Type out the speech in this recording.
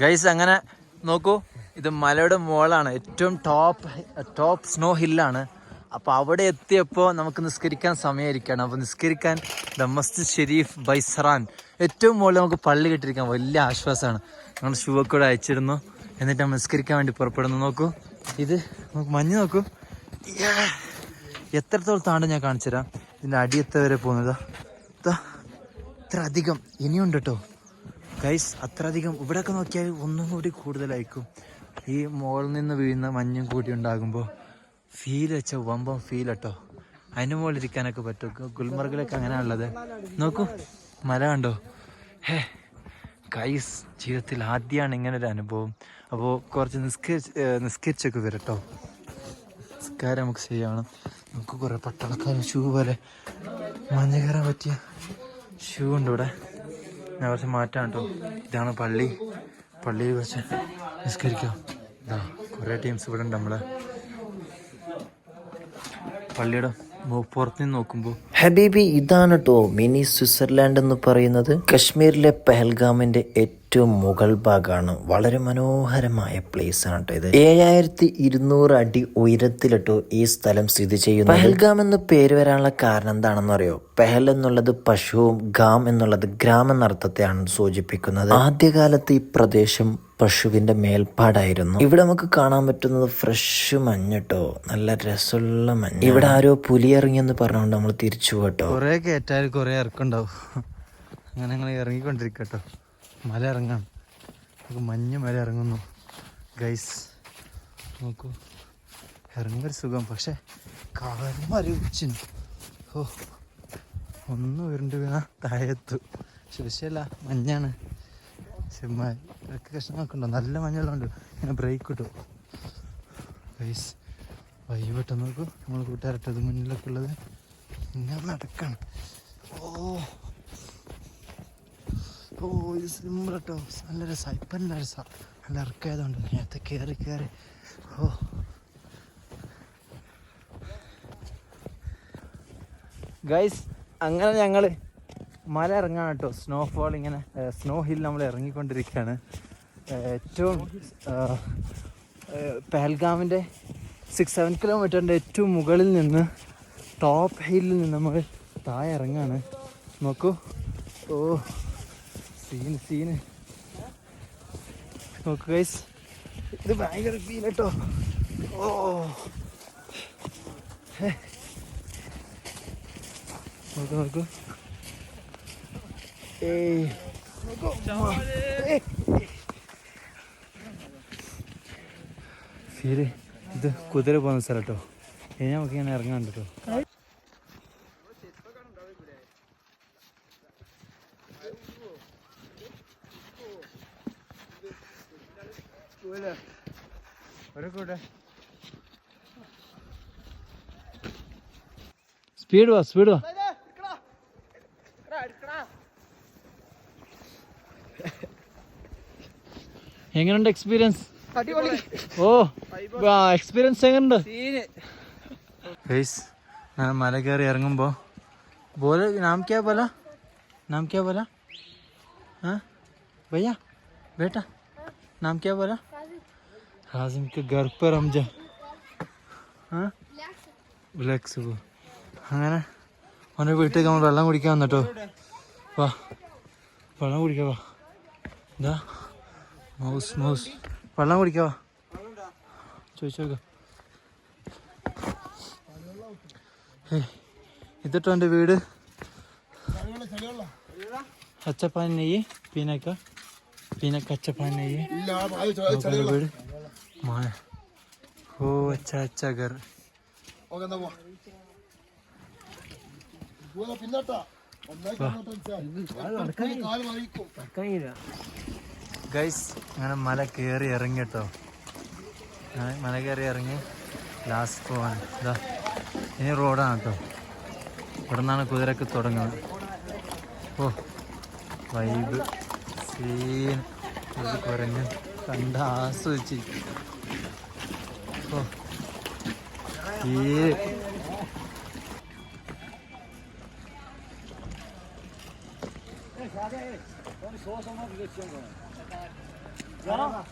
Guys അങ്ങനെ നോക്കൂ. ഇത് മലയുടെ മുകളാണ് ഏറ്റവും ടോപ്പ് ടോപ്പ് സ്നോ ഹില്ലാണ് അപ്പോൾ അവിടെ എത്തിയപ്പോൾ നമുക്ക് നിസ്കരിക്കാൻ സമയമായിരിക്കാണ്. അപ്പോൾ നിസ്കരിക്കാൻ ദ മസ്ജിദ് ഷെരീഫ് ബൈസറാൻ ഏറ്റവും മുകളിൽ നമുക്ക് പള്ളി കെട്ടിരിക്കാൻ വലിയ ആശ്വാസമാണ്. ഞങ്ങൾ ഷൂ അയച്ചിരുന്നു. എന്നിട്ട് നമ്മൾ നിസ്കരിക്കാൻ വേണ്ടി പുറപ്പെടുന്നു. നോക്കൂ. ഇത് നമുക്ക് മഞ്ഞ് നോക്കൂ. എത്രത്തോളം താണ്ട് ഞാൻ കാണിച്ചു തരാം ഇതിന്റെ അടിയത്തെ വരെ പോകുന്നതാ ഇതാ ഇത്ര അധികം. ഇനിയുണ്ട് കേട്ടോ ഗൈസ് അത്ര അധികം ഇവിടെയൊക്കെ നോക്കിയാൽ ഒന്നും കൂടി കൂടുതലായിരിക്കും. ഈ മുകളിൽ നിന്ന് വീഴുന്ന മഞ്ഞും കൂടി ഉണ്ടാകുമ്പോൾ ഫീൽ വെച്ച വമ്പം ഫീൽ കേട്ടോ അതിന് മുകളിൽ ഇരിക്കാനൊക്കെ പറ്റും. ഗുൽമർഗിലൊക്കെ ഗുൽമർഗിലൊക്കെ അങ്ങനെയാണുള്ളത്. നോക്കൂ മല കണ്ടോ? ഹേ ഗൈസ് ജീവിതത്തിൽ ആദ്യമാണ് ഇങ്ങനെ ഒരു അനുഭവം. അപ്പോൾ കുറച്ച് നിസ്കരിച്ച് നിസ്കരിച്ചൊക്കെ വരട്ടോ നിസ്കാരം നമുക്ക് ചെയ്യണം. നമുക്ക് കുറേ പട്ടാളക്കാരും ഷൂ പോലെ മഞ്ഞ കയറാൻ പറ്റിയ ഷൂ ഉണ്ട് ഇവിടെ. ഞാൻ കുറച്ച് മാറ്റാണ് കേട്ടോ ഇതാണ് പള്ളി. പള്ളിയിൽ കുറച്ച് നിസ്കരിക്കാം. ഇതാ കുറേ ടീംസ് ഇവിടെ ഉണ്ട് നമ്മളെ. പള്ളിയുടെ നോക്കുമ്പോൾ ഹബീബി ഇതാണ് കേട്ടോ മിനി സ്വിറ്റ്സർലാൻഡ് എന്ന് പറയുന്നത്. കശ്മീരിലെ പെഹൽഗാമിന്റെ ഏറ്റവും മുകൾ ഭാഗമാണ് വളരെ മനോഹരമായ പ്ലേസ് ആണ് കേട്ടോ ഇത്. ഏഴായിരത്തി ഇരുന്നൂറ് അടി ഉയരത്തിലിട്ടോ ഈ സ്ഥലം സ്ഥിതി ചെയ്യുന്നു. പെഹൽഗാം എന്ന് പേര് വരാനുള്ള കാരണം എന്താണെന്ന് അറിയോ? പെഹൽ എന്നുള്ളത് പശുവും ഗാം എന്നുള്ളത് ഗ്രാം എന്ന അർത്ഥത്തെയാണ് സൂചിപ്പിക്കുന്നത്. ആദ്യകാലത്ത് ഈ പ്രദേശം പശുവിന്റെ മേൽപ്പാടായിരുന്നു. ഇവിടെ നമുക്ക് കാണാൻ പറ്റുന്നത് ഫ്രഷ് മഞ്ഞട്ടോ നല്ല രസമുള്ള മഞ്ഞ. ഇവിടെ ആരോ പുലി ഇറങ്ങിയെന്ന് പറഞ്ഞുകൊണ്ട് നമ്മൾ തിരിച്ചു പോട്ടോ. കുറേ കയറ്റാൽ കുറേ ഇറക്കുണ്ടാവും. അങ്ങനെ ഞങ്ങൾ ഇറങ്ങിക്കൊണ്ടിരിക്കട്ടോ. മല ഇറങ്ങാം നമുക്ക് മഞ്ഞ് മല ഇറങ്ങുന്നു. ഗൈസ് നോക്കൂ. ഇറങ്ങൊരു സുഖം. പക്ഷെ കാലം ഓ ഒന്ന് ഉരുണ്ട് വീണ താഴത്തു വിഷയമല്ല മഞ്ഞാണ്. ഉണ്ടോ നല്ല മഞ്ഞളുണ്ട്. ഇങ്ങനെ ബ്രേക്ക് കിട്ടും ഗൈസ് വൈകിട്ട് നോക്കൂ. നമ്മൾ കൂട്ടുകാരട്ടത് മുന്നിലൊക്കെ ഉള്ളത്. ഇങ്ങനെ നടക്കാണ്. ഓ. ഓ ഇത് സിമ്പിൾ കേട്ടോ നല്ല രസം. ഇപ്പം നല്ല രസം. നല്ല ഇറക്കായതുകൊണ്ട് നേരത്തെ കയറി കയറി ഓ. ഗൈസ് അങ്ങനെ ഞങ്ങൾ മല ഇറങ്ങാൻ കേട്ടോ. സ്നോഫോൾ ഇങ്ങനെ സ്നോ ഹിൽ നമ്മൾ ഇറങ്ങിക്കൊണ്ടിരിക്കുകയാണ്. ഏറ്റവും പെഹൽഗാമിന്റെ സിക്സ് സെവൻ കിലോമീറ്ററിന്റെ ഏറ്റവും മുകളിൽ നിന്ന് ടോപ്പ് ഹില്ലിൽ നിന്ന് നമ്മൾ താഴെ ഇറങ്ങാണ്. നോക്കൂ. ഓ സീന് സീന് നോക്കൂ ഗൈസ് ഇത് ഭയങ്കര സീൻ കേട്ടോ. ഓ. നോക്കൂ നോക്കൂ. ഫീൽ ഇത് കുതിര പോകുന്ന സ്ഥലം കേട്ടോ ഇനി നമുക്ക് ഇങ്ങനെ ഇറങ്ങാണ്ട് കേട്ടോ സ്പീഡ് വാ സ്പീഡ് വാ. എങ്ങനെയുണ്ട് എക്സ്പീരിയൻസ് ഓ എക്സ്പീരിയൻസ് എങ്ങനെയുണ്ട് ഫേസ് ഞാൻ മല കയറി ഇറങ്ങുമ്പോൾ बोले नाम क्या बोला नाम क्या बोला हाँ भैया बेटा नाम क्या बोला हाजिम के घर पर हम जा हाँ റിലാക്സ് പോ അങ്ങനെ അവൻ്റെ വീട്ടിലേക്ക് നമ്മൾ വെള്ളം കുടിക്കാൻ വന്നിട്ടോ വാ വെള്ളം കുടിക്കാം വാ എന്താ മൗസ് മൗസ് വെള്ളം കുടിക്കോ? ചോദിച്ചോക്ക. ഇതിട്ടോ എന്റെ വീട്? അച്ചപ്പാൻ നെയ്യ് പീനക്ക പീനക്ക അച്ചപ്പാൻ നെയ്യ്. വീട്. മായ ഓ അച്ഛ അച്ഛ ഗർ ഗൈസ് അങ്ങനെ മല കയറി ഇറങ്ങി കേട്ടോ മല കയറി ഇറങ്ങി. ലാസ്റ്റ് പോവാണ്. ഇതാ ഇനി റോഡാണ് കേട്ടോ ഇവിടെ നിന്നാണ് കുതിരക്ക് തുടങ്ങുന്നത്. ഓ വൈബ് സീൻ ഒരു കുരങ്ങൻ കണ്ട് ആസ്വദിച്ച് ഓ ഈ 来了。